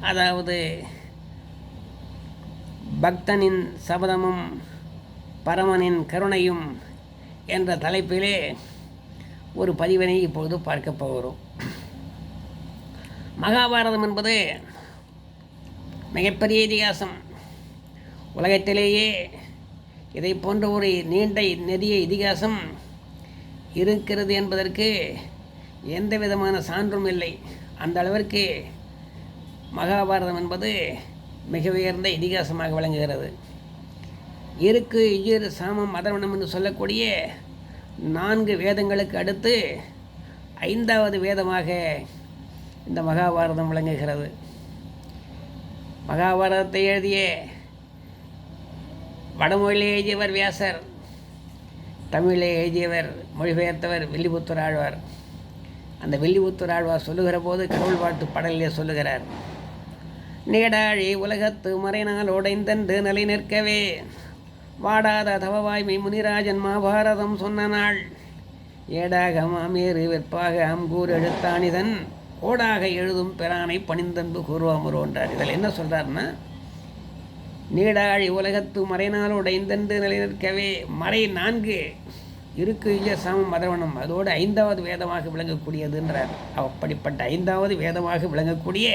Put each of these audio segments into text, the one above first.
அதாவது பக்தனின் சபதமும் பரமனின் கருணையும் என்ற தலைப்பிலே ஒரு பதிவினை இப்பொழுது பார்க்க போகிறோம். மகாபாரதம் என்பது மிகப்பெரிய இதிகாசம். உலகத்திலேயே இதை போன்ற ஒரு நீண்ட நெடிய இதிகாசம் இருக்கிறது என்பதற்கு எந்த விதமான சான்றும் இல்லை. அந்த அளவிற்கு மகாபாரதம் என்பது மிக உயர்ந்த இதிகாசமாக விளங்குகிறது. இருக்கு இயிர் சாமம் மதவனம் என்று சொல்லக்கூடிய நான்கு வேதங்களுக்கு அடுத்து ஐந்தாவது வேதமாக இந்த மகாபாரதம் விளங்குகிறது. மகாபாரதத்தை எழுதிய வடமொழியில் எழுதியவர் வியாசர் தமிழை எழுதியவர் மொழிபெயர்த்தவர் வில்லிபுத்தூர் ஆழ்வார். அந்த வில்லிபுத்தூர் ஆழ்வார் சொல்லுகிற போது கடவுள் வாழ்த்து படலிலே சொல்லுகிறார். நீடாழி உலகத்து மறைநாள் உடைந்தன்று நிலை நிற்கவே. வாடாத தவவாய்மை முனிராஜன் மகாபாரதம் சொன்ன நாள். ஏடாக மாமேறு வெற்பாக அம்பூர் எழுத்தானிதன் ஓடாக எழுதும் பிரானை பணிந்தன்பு கூறுவாமுரோன்றார் இதில் என்ன சொல்கிறாருன்னா நீடாழி உலகத்து மறைநாள் உடைந்தென்று நிலைநிற்கவே மறை நான்கு இருக்கு இய சாமம் மதவனம் அதோடு ஐந்தாவது வேதமாக விளங்கக்கூடியதுன்றார். அப்படிப்பட்ட ஐந்தாவது வேதமாக விளங்கக்கூடிய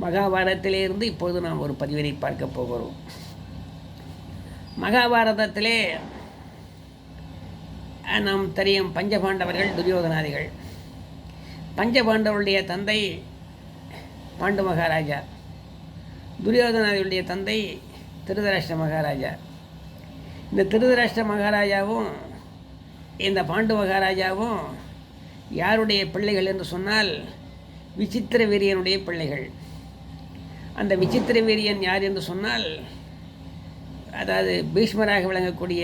மகாபாரதத்திலிருந்து இப்பொழுது நாம் ஒரு பதிவினை பார்க்க போகிறோம். மகாபாரதத்திலே நாம் தெரியும் பஞ்சபாண்டவர்கள் துரியோதனாதிகள். பஞ்சபாண்டவருடைய தந்தை பாண்டு மகாராஜா. துரியோதனாதிகளுடைய தந்தை திருதராஷ்டிர மகாராஜா. இந்த திருதராஷ்டிர மகாராஜாவும் இந்த பாண்டு மகாராஜாவும் யாருடைய பிள்ளைகள் என்று சொன்னால் விசித்திர வீரியனுடைய பிள்ளைகள். அந்த விசித்திர வீரியன் யார் என்று சொன்னால் அதாவது பீஷ்மராக விளங்கக்கூடிய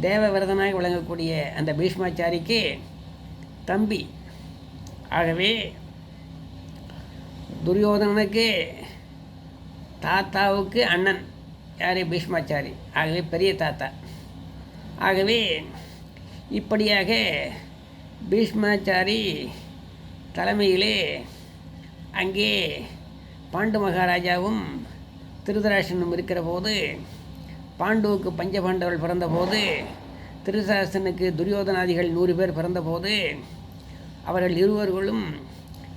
தேவவிரதனாக விளங்கக்கூடிய அந்த பீஷ்மாச்சாரிக்கு தம்பி. ஆகவே துரியோதனனுக்கு தாத்தாவுக்கு அண்ணன். யார்? பீஷ்மாச்சாரி. ஆகவே பெரிய தாத்தா. ஆகவே இப்படியாக பீஷ்மாச்சாரி தலைமையிலே அங்கே பாண்டு மகாராஜாவும் திருதராசனும் இருக்கிற போது பாண்டுவுக்கு பஞ்சபாண்டவர்கள் பிறந்தபோது திருதராசனுக்கு துரியோதனாதிகள் நூறு பேர் பிறந்தபோது அவர்கள் இருவர்களும்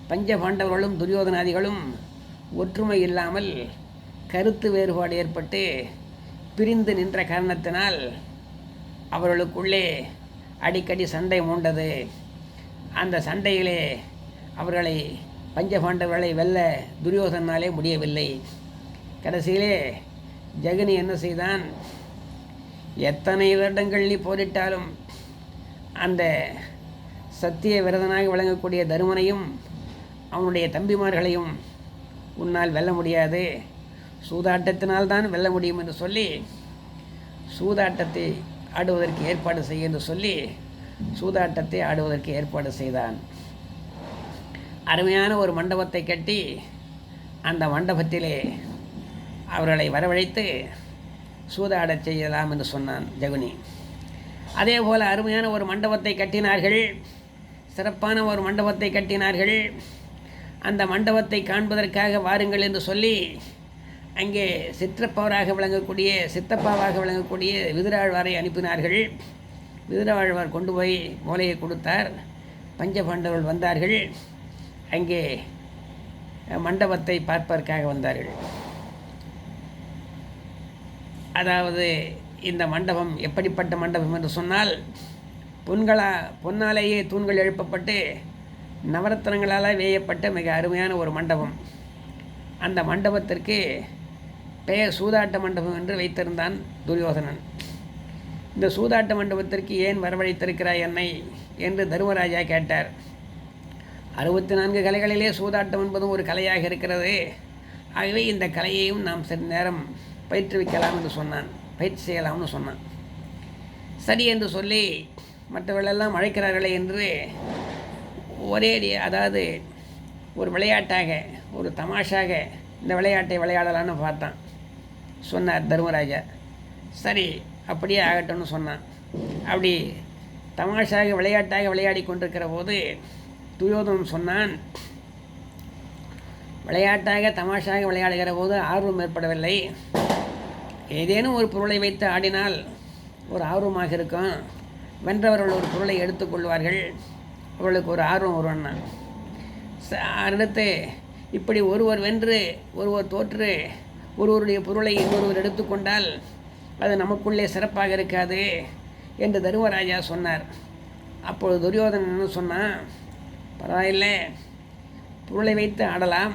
பஞ்ச பாண்டவர்களும் துரியோதனாதிகளும் ஒற்றுமை இல்லாமல் கருத்து வேறுபாடு ஏற்பட்டு பிரிந்து நின்ற காரணத்தினால் அவர்களுக்குள்ளே அடிக்கடி சண்டை மூண்டது. அந்த சண்டையிலே அவர்களை பஞ்சபாண்டவர்களை வெல்ல துரியோதனாலே முடியவில்லை. கடைசியிலே ஜெகனி என்ன செய்தான்? எத்தனை வருடங்கள் நீ போரிட்டாலும் அந்த சத்திய விரதனாக விளங்கக்கூடிய தருமனையும் அவனுடைய தம்பிமார்களையும் உன்னால் வெல்ல முடியாது. சூதாட்டத்தினால்தான் வெல்ல முடியும் என்று சொல்லி சூதாட்டத்தை ஆடுவதற்கு ஏற்பாடு செய்ய என்று சொல்லி சூதாட்டத்தை ஆடுவதற்கு ஏற்பாடு செய்தான். அருமையான ஒரு மண்டபத்தை கட்டி அந்த மண்டபத்திலே அவர்களை வரவழைத்து சூதாடச் செய்யலாம் என்று சொன்னான் ஜகுனி. அதே போல் அருமையான ஒரு மண்டபத்தை கட்டினார்கள். சிறப்பான ஒரு மண்டபத்தை கட்டினார்கள். அந்த மண்டபத்தை காண்பதற்காக வாருங்கள் என்று சொல்லி அங்கே சிற்றப்பவராக விளங்கக்கூடிய சித்தப்பாவாக விளங்கக்கூடிய விதிராழ்வாரை அனுப்பினார்கள். விதிராழ்வார் கொண்டு போய் மூலையை கொடுத்தார். பஞ்சபாண்டவர்கள் வந்தார்கள். அங்கே மண்டபத்தை பார்ப்பதற்காக வந்தார்கள். அதாவது இந்த மண்டபம் எப்படிப்பட்ட மண்டபம் என்று சொன்னால் பொன்களா பொன்னாலேயே தூண்கள் எழுப்பப்பட்டு நவரத்தனங்களால் வேயப்பட்ட மிக அருமையான ஒரு மண்டபம். அந்த மண்டபத்திற்கு பெயர் சூதாட்ட மண்டபம் என்று வைத்திருந்தான் துரியோதனன். இந்த சூதாட்ட மண்டபத்திற்கு ஏன் வரவழைத்திருக்கிறாய் என்னை? என்று தருமராஜா கேட்டார். அறுபத்தி நான்கு கலைகளிலே சூதாட்டம் என்பதும் ஒரு கலையாக இருக்கிறது. ஆகவே இந்த கலையையும் நாம் சிறிது நேரம் பயிற்றுவிக்கலாம் என்று சொன்னான். பயிற்சி செய்யலாம்னு சொன்னான். சரி என்று சொல்லி மற்றவர்களெல்லாம் அழைக்கிறார்களே என்று ஒரே அதாவது ஒரு விளையாட்டாக ஒரு தமாஷாக இந்த விளையாட்டை விளையாடலான்னு பார்த்தான். சொன்னார் தர்மராஜா. சரி அப்படியே ஆகட்டும்னு சொன்னான். அப்படி தமாஷாக விளையாட்டாக விளையாடி கொண்டிருக்கிற போது துரியோதனம் சொன்னான். விளையாட்டாக தமாஷாக விளையாடுகிற போது ஆர்வம் ஏற்படவில்லை. ஏதேனும் ஒரு பொருளை வைத்து ஆடினால் ஒரு ஆர்வமாக இருக்கும். வென்றவர்கள் ஒரு பொருளை எடுத்துக்கொள்வார்கள் அவர்களுக்கு ஒரு ஆர்வம் வருவான் அடுத்து இப்படி ஒருவர் வென்று ஒருவர் தோற்று ஒருவருடைய பொருளை இன்னொருவர் எடுத்துக்கொண்டால் அது நமக்குள்ளே சிறப்பாக இருக்காது என்று தருமராஜா சொன்னார். அப்பொழுது துரியோதனன் என்ன சொன்னான்? பரவாயில்ல. பொருளை வைத்து ஆடலாம்.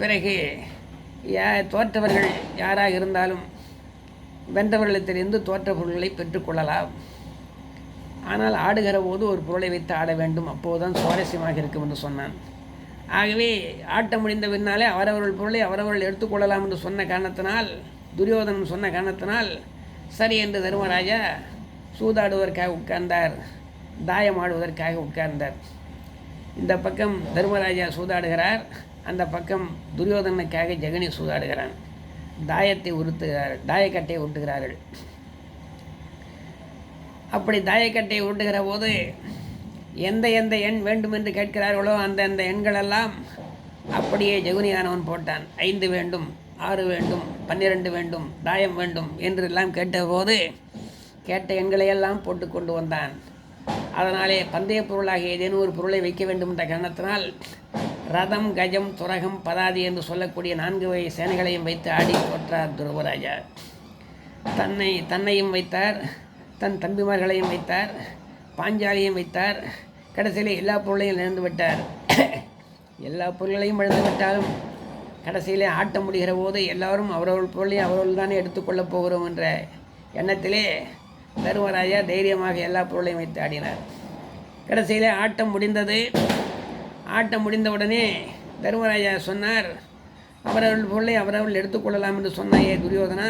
பிறகு யா தோற்றவர்கள் யாராக இருந்தாலும் வென்றவர்களிடத்திலிருந்து தோற்ற பொருள்களை பெற்றுக்கொள்ளலாம் ஆனால் ஆடுகிற போது ஒரு பொருளை வைத்து ஆட வேண்டும். அப்போதுதான் சுவாரஸ்யமாக இருக்கும் என்று சொன்னான். ஆகவே ஆட்டம் முடிந்த பின்னாலே அவரவர்கள் பொருளை அவரவர்கள் எடுத்துக்கொள்ளலாம் என்று சொன்ன காரணத்தினால் துரியோதனன் சொன்ன காரணத்தினால் சரி என்று தருமராஜா சூதாடுவதற்காக உட்கார்ந்தார். தாயம் ஆடுவதற்காக உட்கார்ந்தார். இந்த பக்கம் தர்மராஜா சூதாடுகிறார். அந்த பக்கம் துரியோதனுக்காக ஜெகனி சூதாடுகிறான். தாயத்தை உருட்டுகிறார் தாயக்கட்டை உருட்டுகிறார்கள். அப்படி தாயக்கட்டை உருட்டுகிற போது எந்த எந்த எண் வேண்டும் என்று கேட்கிறார்களோ அந்த அந்த எண்களெல்லாம் அப்படியே ஜெகுனியானவன் போட்டான். ஐந்து வேண்டும் ஆறு வேண்டும் பன்னிரெண்டு வேண்டும் தாயம் வேண்டும் என்றெல்லாம் கேட்டபோது கேட்ட எண்களையெல்லாம் போட்டு கொண்டு வந்தான். அதனாலே பந்தய பொருளாக ஏதேனும் ஒரு பொருளை வைக்க வேண்டும் என்ற காரணத்தினால் ரதம் கஜம் துரகம் பதாதி என்று சொல்லக்கூடிய நான்கு வகை சேனைகளையும் வைத்து ஆடி தோற்றார் துருவராஜா. தன்னை தன்னையும் வைத்தார் தன் தம்பிமார்களையும் வைத்தார் பாஞ்சாலியும் வைத்தார் கடைசியில் எல்லா பொருளையும் இழந்து விட்டார். எல்லா பொருள்களையும் இழந்து விட்டாலும் கடைசியிலே ஆட்ட முடிகிற போது எல்லாரும் அவரவர்கள் பொருளையும் அவர்கள் தானே எடுத்துக்கொள்ளப் போகிறோம் என்ற எண்ணத்திலே தருமராஜா தைரியமாக எல்லா பொருளையும் வைத்து ஆடினார். கடைசியிலே ஆட்டம் முடிந்தது. ஆட்டம் முடிந்தவுடனே தர்மராஜா சொன்னார் அவரவர்கள் பொருளை அவரவர்கள் எடுத்துக்கொள்ளலாம் என்று சொன்னாயே துரியோதனா.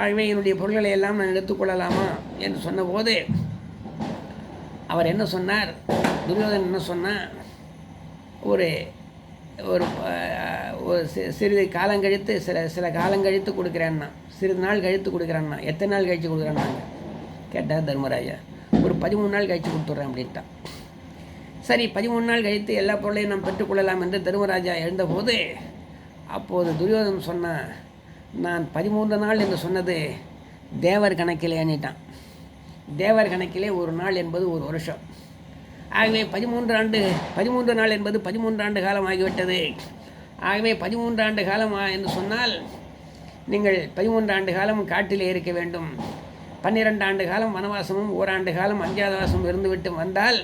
ஆகவே என்னுடைய பொருள்களை எல்லாம் நான் எடுத்துக்கொள்ளலாமா என்று சொன்னபோது அவர் என்ன சொன்னார்? துரியோதன் என்ன சொன்னால் ஒரு ஒரு ஒரு சிறிது காலம் கழித்து சில சில காலம் கழித்து கொடுக்குறேன்னா சிறிது நாள் கழித்து கொடுக்குறேன்னா எத்தனை நாள் கழித்து கொடுக்குறேன்னாங்க? கேட்டார் தர்மராஜா. ஒரு பதிமூணு நாள் கழித்து கொடுத்துட்றேன் அப்படின்ட்டான் சரி பதிமூணு நாள் கழித்து எல்லா பொருளையும் நாம் பெற்றுக்கொள்ளலாம் என்று தர்மராஜா எழுந்தபோது அப்போது துரியோதனன் சொன்னான் நான் பதிமூன்று நாள் என்று சொன்னது தேவர் கணக்கிலே எண்ணிட்டான் தேவர் கணக்கிலே ஒரு நாள் என்பது ஒரு வருஷம். ஆகவே பதிமூன்று ஆண்டு பதிமூன்று நாள் என்பது பதிமூன்று ஆண்டு காலம் ஆகிவிட்டது. ஆகவே பதிமூன்று ஆண்டு காலம் என்று சொன்னால் நீங்கள் பதிமூன்று ஆண்டு காலம் காட்டிலே இருக்க வேண்டும். பன்னிரெண்டு ஆண்டு காலம் வனவாசமும் ஓராண்டு காலம் அஞ்சாதவாசமும் இருந்துவிட்டு வந்தால்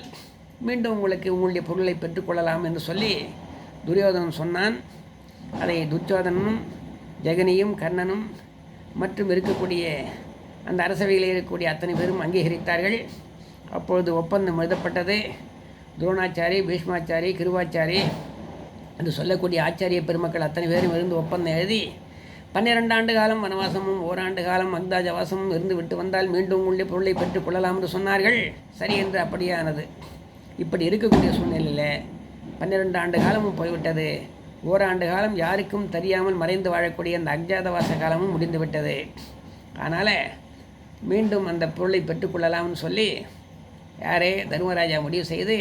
மீண்டும் உங்களுக்கு உங்களுடைய பொருளை பெற்றுக்கொள்ளலாம் என்று சொல்லி துரியோதனன் சொன்னான். அதை துச்சோதனனும் ஜெகனியும் கர்ணனும் மற்றும் இருக்கக்கூடிய அந்த அரசவையில் இருக்கக்கூடிய அத்தனை பேரும் அங்கீகரித்தார்கள். அப்பொழுது ஒப்பந்தம் எழுதப்பட்டது. துரோணாச்சாரி பீஷ்மாச்சாரி கிருவாச்சாரி என்று சொல்லக்கூடிய ஆச்சாரிய பெருமக்கள் அத்தனை பேரும் இருந்து ஒப்பந்தம் எழுதி பன்னிரண்டு ஆண்டு காலம் வனவாசமும் ஓராண்டு காலம் அக்தாஜவாசமும் இருந்து விட்டு வந்தால் மீண்டும் உங்களுடைய பொருளை பெற்றுக் கொள்ளலாம் என்று சொன்னார்கள். சரி என்று அப்படியானது. இப்படி இருக்கக்கூடிய சூழ்நிலையில் பன்னிரெண்டு ஆண்டு காலமும் போய்விட்டது. ஓராண்டு காலம் யாருக்கும் தெரியாமல் மறைந்து வாழக்கூடிய அந்த அக்ஜாதவாச காலமும் முடிந்துவிட்டது. அதனால் மீண்டும் அந்த பொருளை பெற்றுக்கொள்ளலாம்னு சொல்லி யாரே தர்மராஜா முடிவு செய்து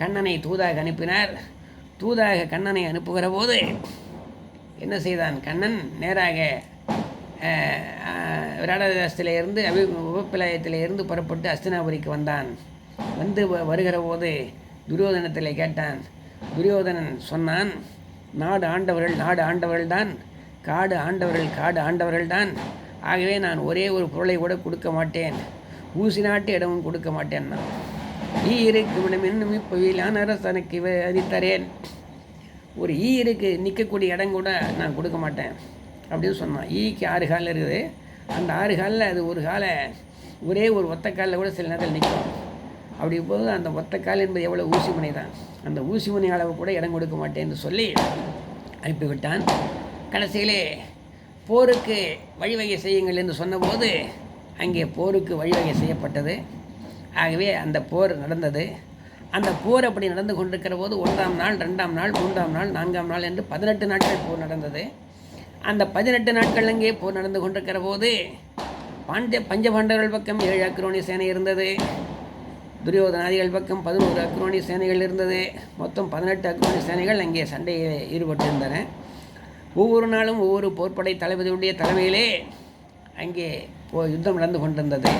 கண்ணனை தூதாக அனுப்பினார். தூதாக கண்ணனை அனுப்புகிற போது என்ன செய்தான்? கண்ணன் நேராக விராடதாசத்திலே இருந்து அபி உபப்பிலாயத்திலே இருந்து புறப்பட்டு அஸ்தினாபுரிக்கு வந்தான். வந்து வ- வருகிற போது துரியோதனத்தில் கேட்டான் துரியோதனன் சொன்னான் நாடு ஆண்டவர்கள் நாடு ஆண்டவர்கள்தான் காடு ஆண்டவர்கள் காடு ஆண்டவர்கள்தான். ஆகவே நான் ஒரே ஒரு பொருளை கூட கொடுக்க மாட்டேன். ஊசி நாட்டு இடமும் கொடுக்க மாட்டேன். நான் நீ இருக்கும் இடம் இன்னும் இப்போவிலான அரசனுக்கு அறித்தரேன் ஒரு ஈ இருக்கு நிற்கக்கூடிய இடம் கூட நான் கொடுக்க மாட்டேன். அப்படின்னு சொன்னான். ஈக்கு ஆறு கால் இருக்குது. அந்த ஆறு காலில் அது ஒரு காலை ஒரே ஒரு ஒத்த காலில் கூட சில நேரத்தில் நிற்கும் அப்படி போது அந்த ஒத்த கால் என்பது எவ்வளோ ஊசி முனை தான். அந்த ஊசி முனை அளவு கூட இடம் கொடுக்க மாட்டேன் சொல்லி அனுப்பிவிட்டான். கடைசியிலே போருக்கு வழிவகை செய்யுங்கள் என்று சொன்னபோது அங்கே போருக்கு வழிவகை செய்யப்பட்டது. ஆகவே அந்த போர் நடந்தது. அந்த போர் அப்படி நடந்து கொண்டிருக்கிற போது ஒன்றாம் நாள் ரெண்டாம் நாள் மூன்றாம் நாள் நான்காம் நாள் என்று பதினெட்டு நாட்கள் போர் நடந்தது. அந்த பதினெட்டு நாட்கள் அங்கே போர் நடந்து கொண்டிருக்கிற போது பாண்டிய பஞ்சபாண்டவர்கள் பக்கம் ஏழு அக்ரோணி சேனை இருந்தது. துரியோதனாதிகள் பக்கம் பதினோரு அக்ரோணி சேனைகள் இருந்தது. மொத்தம் பதினெட்டு அக்ரோணி சேனைகள் அங்கே சண்டையில் ஈடுபட்டிருந்தன. ஒவ்வொரு நாளும் ஒவ்வொரு போர்ப்படை தளபதியுடைய தலைமையிலே அங்கே போ யுத்தம் நடந்து கொண்டிருந்தது.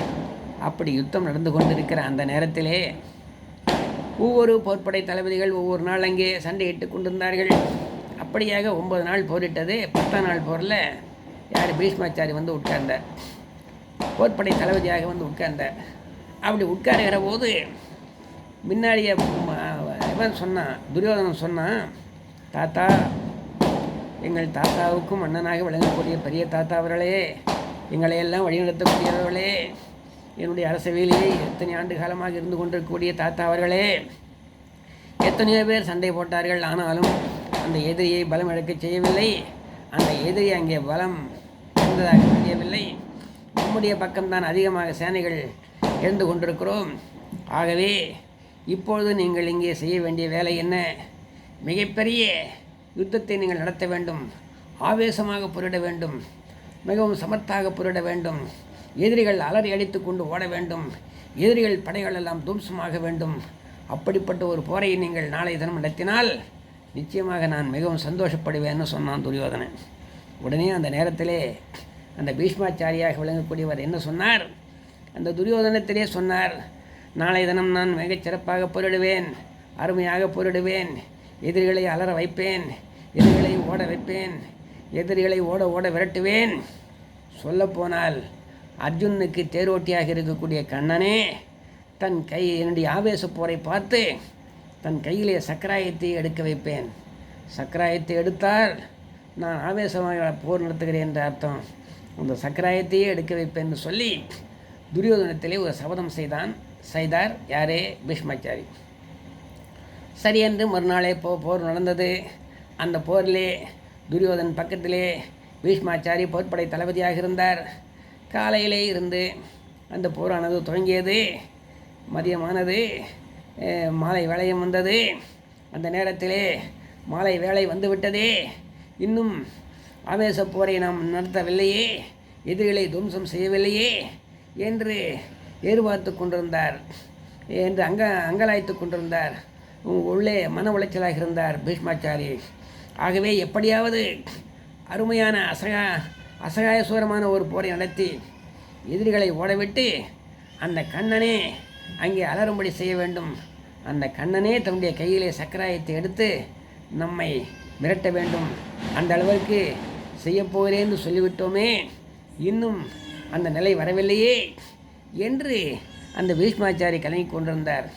அப்படி யுத்தம் நடந்து கொண்டிருக்கிற அந்த நேரத்திலே ஒவ்வொரு போர்ப்படை தளபதிகள் ஒவ்வொரு நாள் அங்கே சண்டையிட்டு கொண்டிருந்தார்கள். அப்படியாக ஒன்பது நாள் போரிட்டது. பத்தாம் நாள் போரில் யார்? பீஷ்மாச்சாரி வந்து உட்கார்ந்தார். போர்ப்படை தளபதியாக வந்து உட்கார்ந்தார். அப்படி உட்காருகிற போது முன்னாடியே இவன் சொன்னான் துரியோதனன் சொன்னான் தாத்தா எங்கள் தாத்தாவுக்கும் அண்ணனாக விளங்கக்கூடிய பெரிய தாத்தா அவர்களே எங்களை எல்லாம் வழிநடத்தக்கூடியவர்களே என்னுடைய அரசவையிலேயே எத்தனை ஆண்டு காலமாக இருந்து கொண்டிருக்கக்கூடிய தாத்தா அவர்களே. எத்தனையோ பேர் சண்டை போட்டார்கள். ஆனாலும் அந்த எதிரியை பலம் இழக்க செய்யவில்லை. அந்த எதிரி அங்கே பலம் இருந்ததாக தெரியவில்லை. நம்முடைய பக்கம்தான் அதிகமாக சேனைகள் இருந்து கொண்டிருக்கிறோம். ஆகவே இப்பொழுது நீங்கள் இங்கே செய்ய வேண்டிய வேலை என்ன? மிகப்பெரிய யுத்தத்தை நீங்கள் நடத்த வேண்டும். ஆவேசமாக புரிட வேண்டும். மிகவும் சமர்த்தாக புரிட வேண்டும். எதிரிகள் அலறி அடித்து கொண்டு ஓட வேண்டும். எதிரிகள் படைகள் எல்லாம் தும்சமாக வேண்டும். அப்படிப்பட்ட ஒரு போரை நீங்கள் நாளை தினம் நடத்தினால் நிச்சயமாக நான் மிகவும் சந்தோஷப்படுவேன்னு சொன்னான் துரியோதனன். உடனே அந்த நேரத்திலே அந்த பீஷ்மாச்சாரியாக விளங்கக்கூடியவர் என்ன சொன்னார்? அந்த துரியோதனத்திலே சொன்னார் நாளை தினம் நான் மிகச் சிறப்பாக போரிடுவேன் அருமையாக போரிடுவேன். எதிரிகளை அலற வைப்பேன் எதிரிகளை ஓட வைப்பேன் எதிரிகளை ஓட ஓட விரட்டுவேன். சொல்லப்போனால் அர்ஜுனுக்கு தேரோட்டியாக இருக்கக்கூடிய கண்ணனே தன் கை என்னுடைய ஆவேச போரை பார்த்து தன் கையிலே சக்கராயத்தை எடுக்க வைப்பேன். சக்கராயத்தை எடுத்தால் நான் ஆவேசமாக போர் நடத்துகிறேன் என்ற அர்த்தம். அந்த சக்கராயத்தையே எடுக்க வைப்பேன்னு சொல்லி துரியோதனத்திலே ஒரு சபதம் செய்தான். செய்தார் யாரே பீஷ்மாச்சாரி. சரி என்று மறுநாளே போ போர் நடந்தது. அந்த போரிலே துரியோதன் பக்கத்திலே பீஷ்மாச்சாரி போர்ப்படை தளபதியாக இருந்தார். காலையிலே இருந்து அந்த போரானது தொடங்கியது. மதியமானது மாலை வேலையும் வந்தது. அந்த நேரத்திலே மாலை வேலை வந்துவிட்டதே. இன்னும் ஆவேச போரை நாம் நடத்தவில்லையே. எதிரிகளை துவம்சம் செய்யவில்லையே என்று எதிர்பார்த்து கொண்டிருந்தார். என்று அங்க அங்கலாய்த்து கொண்டிருந்தார். உள்ளே மன உளைச்சலாக இருந்தார் பீஷ்மாச்சாரி. ஆகவே எப்படியாவது அருமையான அசகா அசகாயசூரமான ஒரு போரை நடத்தி எதிரிகளை ஓடவிட்டு அந்த கண்ணனே அங்கே அலறும்படி செய்ய வேண்டும். அந்த கண்ணனே தன்னுடைய கையிலே சக்கராயத்தை எடுத்து நம்மை மிரட்ட வேண்டும். அந்த அளவிற்கு செய்யப்போகிறேன்னு சொல்லிவிட்டோமே. இன்னும் அந்த நிலை வரவில்லையே என்று அந்த பீஷ்மாச்சாரி கலங்கி கொண்டிருந்தார்.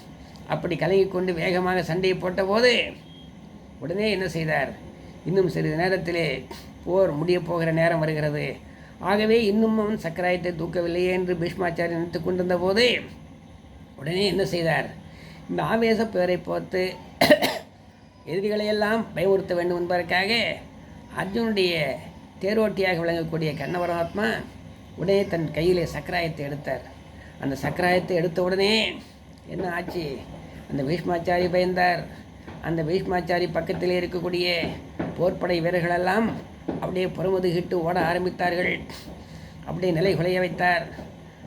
அப்படி கலங்கிக் கொண்டு வேகமாக சண்டையை போட்டபோது உடனே என்ன செய்தார்? இன்னும் சிறிது நேரத்திலே போர் முடிய போகிற நேரம் வருகிறது. ஆகவே இன்னும் அவன் சக்கராயத்தை தூக்கவில்லையே என்று பீஷ்மாச்சாரி நினைத்து கொண்டிருந்த போது உடனே என்ன செய்தார்? இந்த ஆவேச பேரை பார்த்து எதிரிகளையெல்லாம் பயமுறுத்த வேண்டும் என்பதற்காக அர்ஜுனுடைய தேரோட்டியாக விளங்கக்கூடிய கண்ணவரமாத்மா உடனே தன் கையிலே சக்கராயத்தை எடுத்தார். அந்த சக்கராயத்தை எடுத்த உடனே என்ன ஆச்சு? அந்த பீஷ்மாச்சாரி பயந்தார். அந்த பீஷ்மாச்சாரி பக்கத்திலே இருக்கக்கூடிய போர்ப்படை வீரர்களெல்லாம் அப்படியே புறமுதுகிட்டு ஓட ஆரம்பித்தார்கள். அப்படியே நிலை குலைய வைத்தார்.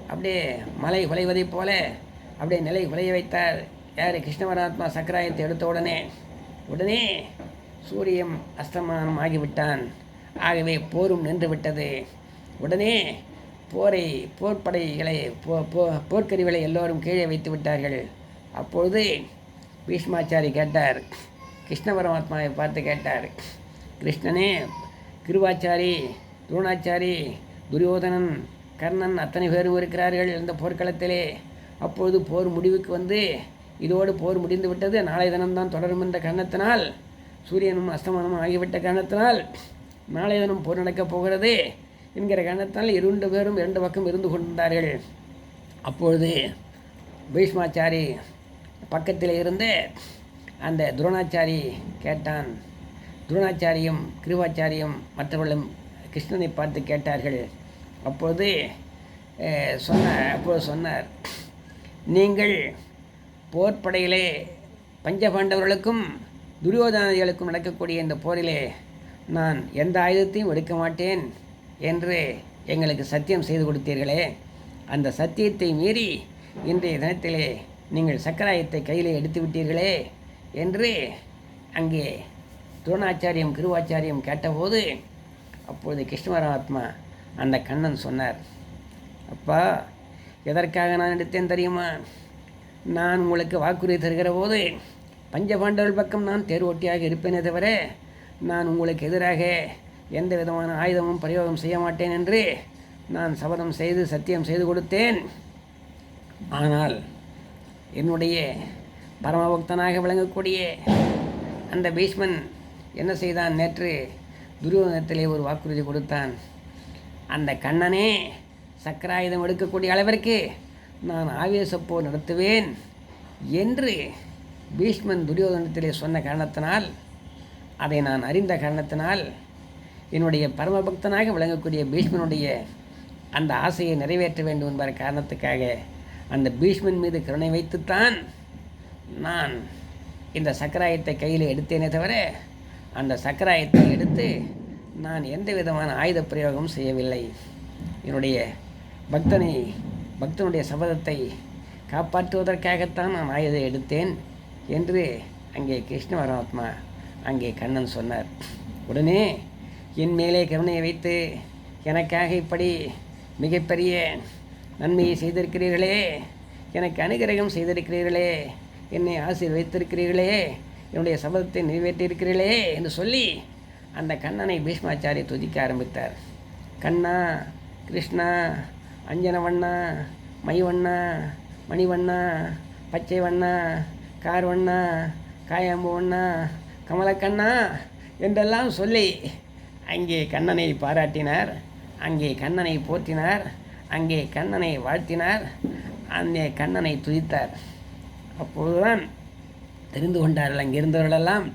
அப்படியே மலை குலைவதைப் போல அப்படியே நிலை குலைய வைத்தார். யார்? கிருஷ்ணவராத்மா சக்கராயத்தை எடுத்த உடனே உடனே சூரியன் அஸ்தமானம் ஆகிவிட்டான். ஆகவே போரும் நின்று விட்டது. உடனே போரை போர்ப்படைகளை போ போ போர்க்கருவிகளை எல்லோரும் கீழே வைத்து விட்டார்கள். அப்பொழுது பீஷ்மாச்சாரி கேட்டார். கிருஷ்ண பரமாத்மாவை பார்த்து கேட்டார். கிருஷ்ணனே கிருவாச்சாரி துரோணாச்சாரி துரியோதனன் கர்ணன் அத்தனை பேரும் இருக்கிறார்கள் இந்த போர்க்களத்திலே. அப்பொழுது போர் முடிவுக்கு வந்து இதோடு போர் முடிந்து விட்டது நாளை தினம்தான் தொடரும் என்ற காரணத்தினால் சூரியனும் அஸ்தமனமும் ஆகிவிட்ட காரணத்தினால் நாளை தினம் போர் நடக்கப் போகிறது என்கிற காரணத்தினால் இரண்டு பேரும் இரண்டு பக்கம் இருந்து கொண்டிருந்தார்கள் அப்பொழுது பீஷ்மாச்சாரி பக்கத்தில் இருந்து அந்த துரோணாச்சாரி கேட்டான் துரோணாச்சாரியும் கிருவாச்சாரியும் மற்றவர்களும் கிருஷ்ணனை பார்த்து கேட்டார்கள். அப்போது சொன்ன சொன்னார் அப்போது சொன்னார் நீங்கள் போர்ப்படையிலே பஞ்சபாண்டவர்களுக்கும் துரியோதனர்களுக்கும் நடக்கக்கூடிய இந்த போரிலே நான் எந்த ஆயுதத்தையும் எடுக்க மாட்டேன் என்று எங்களுக்கு சத்தியம் செய்து கொடுத்தீர்களே. அந்த சத்தியத்தை மீறி இன்றைய தினத்திலே நீங்கள் சக்கராயத்தை கையிலே எடுத்து விட்டீர்களே என்று அங்கே துரோணாச்சாரியம் கிருவாச்சாரியம் கேட்டபோது அப்பொழுது கிருஷ்ணபரமாத்மா அந்த கண்ணன் சொன்னார் அப்பா எதற்காக நான் எடுத்தேன் தெரியுமா? நான் உங்களுக்கு வாக்குறுதி தருகிற போது பஞ்சபாண்டவர்கள் பக்கம் நான் தேர்வோட்டியாக இருப்பேனே தவிர நான் உங்களுக்கு எதிராக எந்த விதமான ஆயுதமும் பிரயோகம் செய்ய மாட்டேன் என்று நான் சபதம் செய்து சத்தியம் செய்து கொடுத்தேன். ஆனால் என்னுடைய பரமபக்தனாக விளங்கக்கூடிய அந்த பீஷ்மன் என்ன செய்தான்? நேற்று துரியோதனத்திலே ஒரு வாக்குறுதி கொடுத்தான். அந்த கண்ணனே சக்கராயுதம் எடுக்கக்கூடிய அளவிற்கு நான் ஆவேசப்போர் நடத்துவேன் என்று பீஷ்மன் துரியோதனத்திலே சொன்ன காரணத்தினால் அதை நான் அறிந்த காரணத்தினால் என்னுடைய பரமபக்தனாக விளங்கக்கூடிய பீஷ்மனுடைய அந்த ஆசையை நிறைவேற்ற வேண்டும் என்பது காரணத்துக்காக அந்த பீஷ்மன் மீது கருணை வைத்துத்தான் நான் இந்த சக்கராயத்தை கையில் எடுத்தேனே தவிர அந்த சக்கராயத்தை எடுத்து நான் எந்த விதமான ஆயுத பிரயோகம் செய்யவில்லை. என்னுடைய பக்தனை பக்தனுடைய சபதத்தை காப்பாற்றுவதற்காகத்தான் நான் ஆயுதம் எடுத்தேன் என்று அங்கே கிருஷ்ண பரமாத்மா அங்கே கண்ணன் சொன்னார். உடனே என் மேலே கருணையை வைத்து எனக்காக இப்படி மிகப்பெரிய நன்மையை செய்திருக்கிறீர்களே எனக்கு அனுகிரகம் செய்திருக்கிறீர்களே என்னை ஆசீர்வதித்திருக்கிறீர்களே என்னுடைய சபதத்தை நிறைவேற்றியிருக்கிறீர்களே என்று சொல்லி அந்த கண்ணனை பீஷ்மாச்சாரி துதிக்க ஆரம்பித்தார். கண்ணா கிருஷ்ணா அஞ்சனவண்ணா மைவண்ணா மணிவண்ணா பச்சை வண்ணா கார்வண்ணா காயாம்பு வண்ணா கமலக்கண்ணா என்றெல்லாம் சொல்லி அங்கே கண்ணனை பாராட்டினார் அங்கே கண்ணனை போற்றினார் அங்கே கண்ணனை வாழ்த்தினார் அங்கே கண்ணனை துதித்தார். அப்போதுதான் தெரிந்து கொண்டார்கள். அங்கிருந்தவர்களெல்லாம்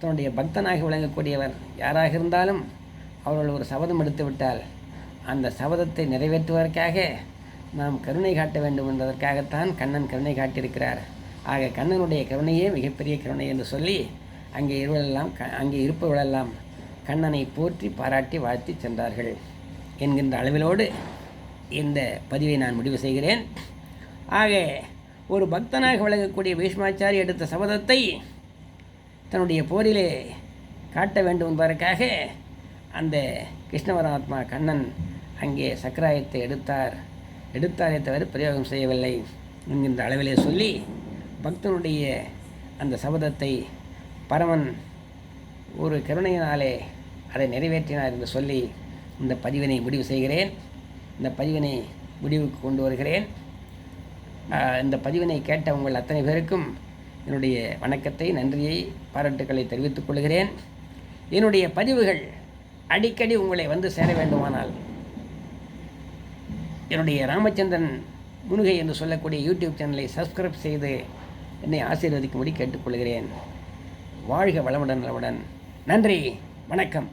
தன்னுடைய பக்தனாக விளங்கக்கூடியவர் யாராக இருந்தாலும் அவர்கள் ஒரு சபதம் எடுத்து விட்டால் அந்த சபதத்தை நிறைவேற்றுவதற்காக நாம் கருணை காட்ட வேண்டும் என்பதற்காகத்தான் கண்ணன் கருணை காட்டியிருக்கிறார். ஆக கண்ணனுடைய கருணையே மிகப்பெரிய கருணை என்று சொல்லி அங்கே இருவரெல்லாம் க அங்கே இருப்பவர்களெல்லாம் கண்ணனை போற்றி பாராட்டி வாழ்த்தி சென்றார்கள் என்கின்ற அளவிலோடு இந்த பதிவை நான் முடிவு செய்கிறேன். ஆக ஒரு பக்தனாக விளங்கக்கூடிய பீஷ்மாச்சாரி எடுத்த சபதத்தை தன்னுடைய போரிலே காட்ட வேண்டும் என்பதற்காக அந்த கிருஷ்ணபரமாத்மா கண்ணன் அங்கே சக்கராயத்தை எடுத்தார். எடுத்தாரே தவிர பிரயோகம் செய்யவில்லை என்கின்ற அளவிலே சொல்லி பக்தனுடைய அந்த சபதத்தை பரமன் ஒரு கருணையினாலே அதை நிறைவேற்றினார் என்று சொல்லி இந்த பதிவினை முடிவு செய்கிறேன். இந்த பதிவினை முடிவுக்கு கொண்டு வருகிறேன். இந்த பதிவினை கேட்ட உங்கள் அத்தனை பேருக்கும் என்னுடைய வணக்கத்தை நன்றியை பாராட்டுக்களை தெரிவித்துக் கொள்கிறேன். என்னுடைய பதிவுகள் அடிக்கடி உங்களை வந்து சேர வேண்டுமானால் என்னுடைய ராமச்சந்திரன் முனுகை என்று சொல்லக்கூடிய யூடியூப் சேனலை சப்ஸ்கிரைப் செய்து என்னை ஆசீர்வதிக்கும்படி கேட்டுக்கொள்கிறேன். வாழ்க வளமுடன் நலமுடன் நன்றி வணக்கம்.